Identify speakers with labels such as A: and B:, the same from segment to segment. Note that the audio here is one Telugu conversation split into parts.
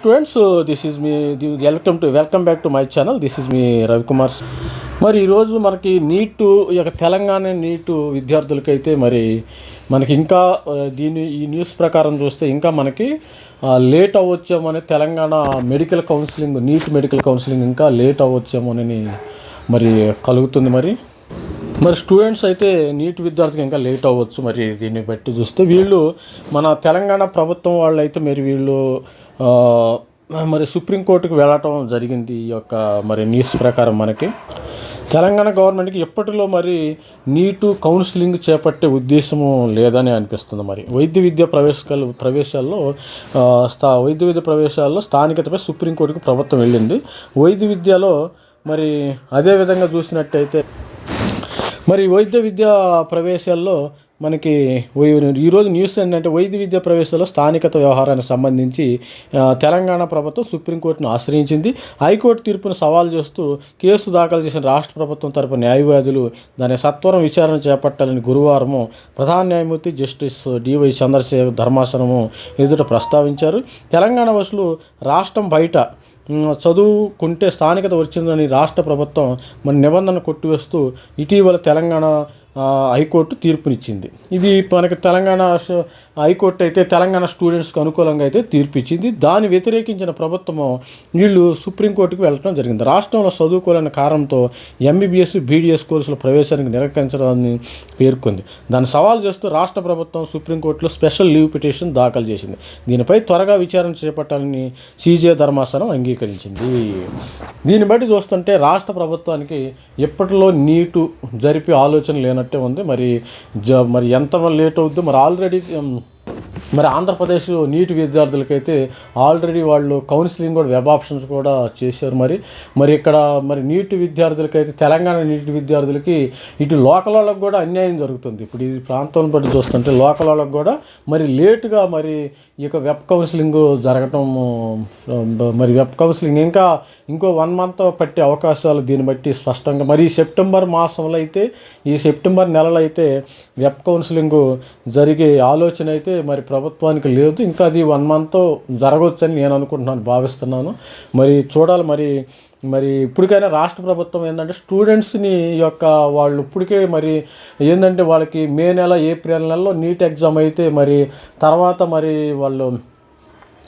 A: Students this is me welcome to welcome back to my channel this is me Ravikumar మరి ఈరోజు మనకి నీటు ఈ యొక్క తెలంగాణ నీటు విద్యార్థులకైతే మరి మనకి ఇంకా దీని ఈ న్యూస్ ప్రకారం చూస్తే ఇంకా మనకి లేట్ అవ్వచ్చేమో అని Telangana medical counselling NEET medical counselling ఇంకా లేట్ అవ్వచ్చేమోనని మరి కలుగుతుంది మరి. మరి స్టూడెంట్స్ అయితే నీట్ విద్యార్థికి ఇంకా లేట్ అవ్వచ్చు మరి దీన్ని బట్టి చూస్తే వీళ్ళు మన తెలంగాణ ప్రభుత్వం వాళ్ళు అయితే మరి వీళ్ళు మరి సుప్రీంకోర్టుకు వెళ్ళటం జరిగింది ఈ యొక్క మరి న్యూస్ ప్రకారం మనకి. తెలంగాణ గవర్నమెంట్కి ఎప్పటిలో మరి నీటు కౌన్సిలింగ్ చేపట్టే ఉద్దేశము లేదని అనిపిస్తుంది మరి. వైద్య విద్య ప్రవేశాలు ప్రవేశాల్లో స్థా వైద్య విద్య ప్రవేశాల్లో స్థానికతపై సుప్రీంకోర్టుకు ప్రభుత్వం వెళ్ళింది. వైద్య విద్యలో మరి అదే విధంగా చూసినట్టయితే మరి వైద్య విద్యా ప్రవేశాల్లో మనకి ఈరోజు న్యూస్ ఏంటంటే వైద్య విద్యా ప్రవేశాల్లో స్థానికత వ్యవహారానికి సంబంధించి తెలంగాణ ప్రభుత్వం సుప్రీంకోర్టును ఆశ్రయించింది. హైకోర్టు తీర్పును సవాల్ చేస్తూ కేసు దాఖలు చేసిన రాష్ట్ర ప్రభుత్వం తరపు న్యాయవాదులు దాని సత్వరం విచారణ చేపట్టాలని గురువారము ప్రధాన న్యాయమూర్తి జస్టిస్ డివై చంద్రశేఖర్ ధర్మాసనము ఎదుట ప్రస్తావించారు. తెలంగాణ వసులు రాష్ట్రం బయట చదువుకుంటే స్థానికత వచ్చిందని రాష్ట్ర ప్రభుత్వం మన నిబంధన కొట్టివేస్తూ ఇటీవల తెలంగాణ హైకోర్టు తీర్పునిచ్చింది. ఇది మనకి తెలంగాణ హైకోర్టు అయితే తెలంగాణ స్టూడెంట్స్కి అనుకూలంగా అయితే తీర్పు ఇచ్చింది దాన్ని వ్యతిరేకించిన ప్రభుత్వము వీళ్ళు సుప్రీంకోర్టుకు వెళ్ళడం జరిగింది. రాష్ట్రంలో చదువుకోలేని కారణంతో ఎంబీబీఎస్ బీడీఎస్ కోర్సుల ప్రవేశానికి నిరాకరించడాన్ని పేర్కొంది. దాన్ని సవాల్ చేస్తూ రాష్ట్ర ప్రభుత్వం సుప్రీంకోర్టులో స్పెషల్ లీవ్ పిటిషన్ దాఖలు చేసింది. దీనిపై త్వరగా విచారణ చేపట్టాలని సీజే ధర్మాసనం అంగీకరించింది. దీన్ని బట్టి చూస్తుంటే రాష్ట్ర ప్రభుత్వానికి ఎప్పటిలో నీటు జరిపే ఆలోచన అన్నట్టే ఉంది. మరి జ మరి ఎంత లేట్ అవుద్దో మరి ఆల్రెడీ మరి ఆంధ్రప్రదేశ్ నీటి విద్యార్థులకైతే ఆల్రెడీ వాళ్ళు కౌన్సిలింగ్ కూడా వెబ్ ఆప్షన్స్ కూడా చేశారు మరి. మరి ఇక్కడ మరి నీటి విద్యార్థులకైతే తెలంగాణ నీటి విద్యార్థులకి ఇటు లోకల్ వాళ్ళకి కూడా అన్యాయం జరుగుతుంది. ఇప్పుడు ఈ ప్రాంతం బట్టి చూస్తుంటే లోకల్ వాళ్ళకి కూడా మరి లేటుగా మరి ఈ యొక్క వెబ్ కౌన్సిలింగ్ జరగటం మరి వెబ్ కౌన్సిలింగ్ ఇంకా ఇంకో వన్ మంత్ పట్టే అవకాశాలు దీన్ని బట్టి స్పష్టంగా మరి ఈ సెప్టెంబర్ మాసంలో అయితే ఈ సెప్టెంబర్ నెలలో అయితే వెబ్ కౌన్సిలింగ్ జరిగే ఆలోచన అయితే మరి ప్రభుత్వానికి లేదు. ఇంకా అది వన్ మంత్ జరగవచ్చని నేను అనుకుంటున్నాను భావిస్తున్నాను. మరి చూడాలి మరి మరి ఇప్పటికైనా రాష్ట్ర ప్రభుత్వం ఏంటంటే స్టూడెంట్స్ని యొక్క వాళ్ళు ఇప్పటికే మరి ఏంటంటే వాళ్ళకి మే నెల ఏప్రిల్ నెలలో నీట్ ఎగ్జామ్ అయితే మరి తర్వాత మరి వాళ్ళు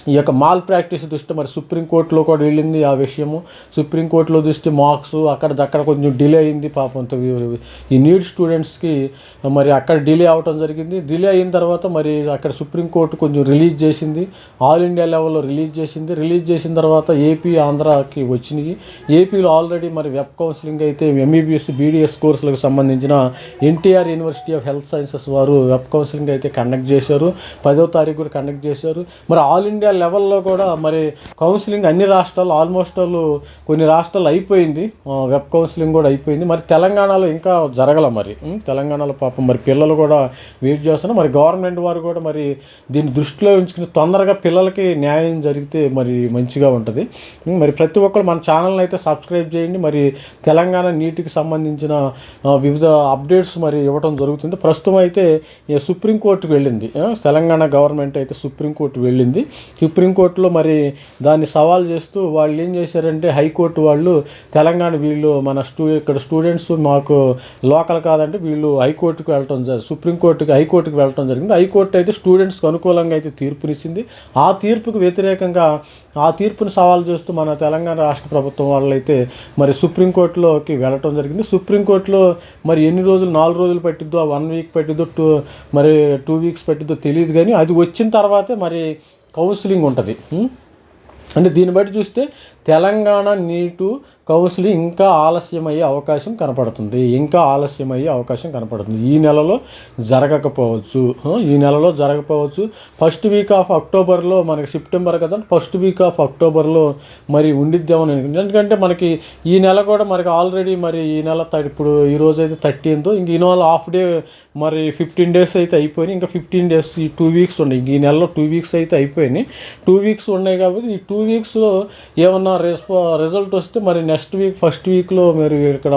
A: ఈ యొక్క మాల్ ప్రాక్టీస్ దృష్టి మరి సుప్రీంకోర్టులో కూడా వెళ్ళింది ఆ విషయము. సుప్రీంకోర్టులో దృష్టి మార్క్స్ అక్కడ అక్కడ కొంచెం డిలే అయింది పాపం ఈ నీడ్ స్టూడెంట్స్కి మరి అక్కడ డిలే అవటం జరిగింది. డిలే అయిన తర్వాత మరి అక్కడ సుప్రీంకోర్టు కొంచెం రిలీజ్ చేసింది. ఆల్ ఇండియా లెవెల్లో రిలీజ్ చేసింది. రిలీజ్ చేసిన తర్వాత ఏపీ ఆంధ్రాకి వచ్చినాయి. ఏపీలో ఆల్రెడీ మరి వెబ్ కౌన్సిలింగ్ అయితే ఎంబీబీఎస్ బీడీఎస్ కోర్సులకు సంబంధించిన NTR university of health sciences వారు వెబ్ కౌన్సిలింగ్ అయితే కండక్ట్ చేశారు. పదో తారీఖు కూడా కండక్ట్ చేశారు. మరి ఆల్ ఇండియా లెవెల్లో కూడా మరి కౌన్సిలింగ్ అన్ని రాష్ట్రాలు ఆల్మోస్ట్ ఆల్ కొన్ని రాష్ట్రాలు అయిపోయింది. వెబ్ కౌన్సిలింగ్ కూడా అయిపోయింది. మరి తెలంగాణలో ఇంకా జరగల మరి తెలంగాణలో పాపం మరి పిల్లలు కూడా వెయిట్ చేస్తున్నారు. మరి గవర్నమెంట్ వారు కూడా మరి దీన్ని దృష్టిలో ఉంచుకుని తొందరగా పిల్లలకి న్యాయం జరిగితే మరి మంచిగా ఉంటుంది. మరి ప్రతి ఒక్కరు మన ఛానల్ని అయితే సబ్స్క్రైబ్ చేయండి. మరి తెలంగాణ నీటికి సంబంధించిన వివిధ అప్డేట్స్ మరి ఇవ్వడం జరుగుతుంది. ప్రస్తుతం అయితే సుప్రీంకోర్టుకు వెళ్ళింది. తెలంగాణ గవర్నమెంట్ అయితే సుప్రీంకోర్టు వెళ్ళింది. సుప్రీంకోర్టులో మరి దాన్ని సవాల్ చేస్తూ వాళ్ళు ఏం చేశారంటే హైకోర్టు వాళ్ళు తెలంగాణ వీళ్ళు మన స్టూ ఇక్కడ స్టూడెంట్స్ మాకు లోకల్ కాదంటే వీళ్ళు హైకోర్టుకు వెళ్ళటం జరిగింది సుప్రీంకోర్టుకి హైకోర్టుకి వెళ్ళటం జరిగింది. హైకోర్టు అయితే స్టూడెంట్స్కి అనుకూలంగా అయితే తీర్పునిచ్చింది. ఆ తీర్పుకు వ్యతిరేకంగా ఆ తీర్పును సవాల్ చేస్తూ మన తెలంగాణ రాష్ట్ర ప్రభుత్వం వాళ్ళు అయితే మరి సుప్రీంకోర్టులోకి వెళ్ళటం జరిగింది. సుప్రీంకోర్టులో మరి ఎన్ని రోజులు నాలుగు రోజులు పట్టిద్దో వన్ వీక్ పట్టిద్దో టూ మరి టూ వీక్స్ పట్టిద్దో తెలియదు కానీ అది వచ్చిన తర్వాతే మరి కౌన్సిలింగ్ ఉంటుంది. అంటే దీన్ని బట్టి చూస్తే తెలంగాణ నీటు కౌన్సిలింగ్ ఇంకా ఆలస్యమయ్యే అవకాశం కనపడుతుంది. ఇంకా ఆలస్యమయ్యే అవకాశం కనపడుతుంది. ఈ నెలలో జరగకపోవచ్చు. ఈ నెలలో జరగకపోవచ్చు. ఫస్ట్ వీక్ ఆఫ్ అక్టోబర్లో మనకి సెప్టెంబర్ కదా ఫస్ట్ వీక్ ఆఫ్ అక్టోబర్లో మరి ఉండిద్దామని ఎందుకంటే మనకి ఈ నెల కూడా మనకి ఆల్రెడీ మరి ఈ నెల ఇప్పుడు ఈ రోజు అయితే థర్టీన్త్. ఇంక ఈ నెల హాఫ్ డే మరి ఫిఫ్టీన్ డేస్ అయితే అయిపోయినాయి. ఇంకా ఫిఫ్టీన్ డేస్ ఈ టూ వీక్స్ ఉన్నాయి. ఈ నెలలో టూ వీక్స్ అయితే అయిపోయినాయి. టూ వీక్స్ ఉన్నాయి కాబట్టి ఈ టూ వీక్స్లో ఏమన్నా రెస్పా రిజల్ట్ వస్తే మరి నెక్స్ట్ వీక్ ఫస్ట్ వీక్లో మరి ఇక్కడ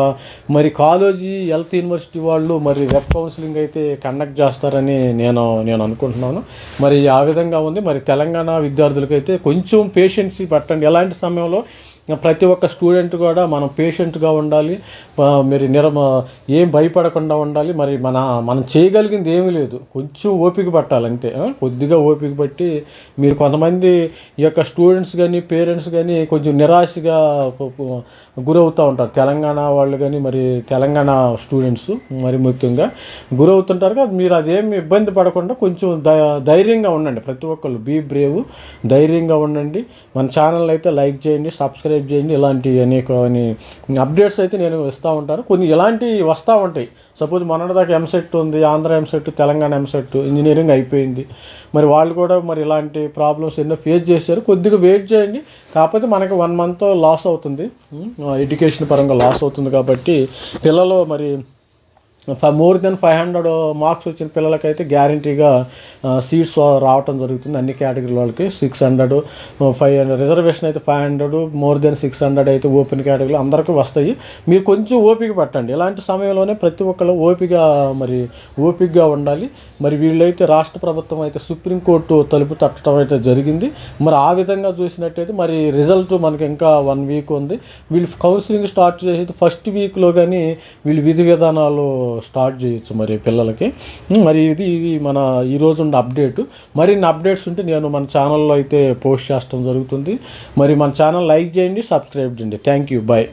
A: మరి కాలేజీ హెల్త్ యూనివర్సిటీ వాళ్ళు మరి వెబ్ కౌన్సిలింగ్ అయితే కండక్ట్ చేస్తారని నేను నేను అనుకుంటున్నాను. మరి ఆ విధంగా ఉంది. మరి తెలంగాణ విద్యార్థులకైతే కొంచెం పేషెన్సీ పట్టండి. ఎలాంటి సమయంలో ప్రతి ఒక్క స్టూడెంట్ కూడా మనం పేషెంట్గా ఉండాలి మరి నిరమ ఏం భయపడకుండా ఉండాలి మరి మన మనం చేయగలిగింది ఏమీ లేదు. కొంచెం ఓపిక పట్టాలి అంతే. కొద్దిగా ఓపిక పట్టి మీరు కొంతమంది ఈ యొక్క స్టూడెంట్స్ కానీ పేరెంట్స్ కానీ కొంచెం నిరాశగా గురవుతూ ఉంటారు. తెలంగాణ వాళ్ళు కానీ మరి తెలంగాణ స్టూడెంట్స్ మరి ముఖ్యంగా గురవుతుంటారు. కదా మీరు అదేమి ఇబ్బంది పడకుండా కొంచెం ధైర్యంగా ఉండండి. ప్రతి ఒక్కళ్ళు బీ బ్రేవ్ ధైర్యంగా ఉండండి. మన ఛానల్ అయితే లైక్ చేయండి సబ్స్క్రైబ్ చేయండి ఇలాంటి అనేక అప్డేట్స్ అయితే నేను ఇస్తూ ఉంటాను. కొన్ని ఇలాంటివి వస్తూ ఉంటాయి. సపోజ్ మొన్నటిదాకా ఎంసెట్ ఉంది Andhra EAMCET Telangana EAMCET engineering అయిపోయింది. మరి వాళ్ళు కూడా మరి ఇలాంటి ప్రాబ్లమ్స్ ఎన్నో ఫేస్ చేశారు. కొద్దిగా వెయిట్ చేయండి. కాకపోతే మనకి వన్ మంత్ లాస్ అవుతుంది. Hmm, ఎడ్యుకేషన్ పరంగా లాస్ అవుతుంది కాబట్టి పిల్లలు మరి more than five hundred marks వచ్చిన పిల్లలకైతే గ్యారంటీగా సీట్స్ uh, uh, రావటం జరుగుతుంది. అన్ని కేటగిరీ వాళ్ళకి six hundred five hundred reservation అయితే five hundred more than six hundred అయితే ఓపెన్ కేటగిరీలు అందరికీ వస్తాయి. మీరు కొంచెం ఓపిక పట్టండి. ఇలాంటి సమయంలోనే ప్రతి ఒక్కళ్ళు ఓపిక మరి ఓపికగా ఉండాలి. మరి వీళ్ళైతే రాష్ట్ర ప్రభుత్వం అయితే సుప్రీంకోర్టు తలుపు తట్టడం అయితే జరిగింది. మరి ఆ విధంగా చూసినట్టయితే మరి రిజల్ట్ మనకి ఇంకా వన్ వీక్ ఉంది. వీళ్ళు కౌన్సిలింగ్ స్టార్ట్ చేసేది ఫస్ట్ వీక్లో కానీ వీళ్ళు విధి విధానాలు స్టార్ట్ చేయొచ్చు మరి పిల్లలకి. మరి ఇది ఇది మన ఈరోజు ఉన్న అప్డేట్. మరిన్ని అప్డేట్స్ ఉంటే నేను మన ఛానల్లో అయితే పోస్ట్ చేస్తాం జరుగుతుంది. మరి మన ఛానల్ లైక్ చేయండి సబ్స్క్రైబ్ చేయండి. Thank you. బాయ్.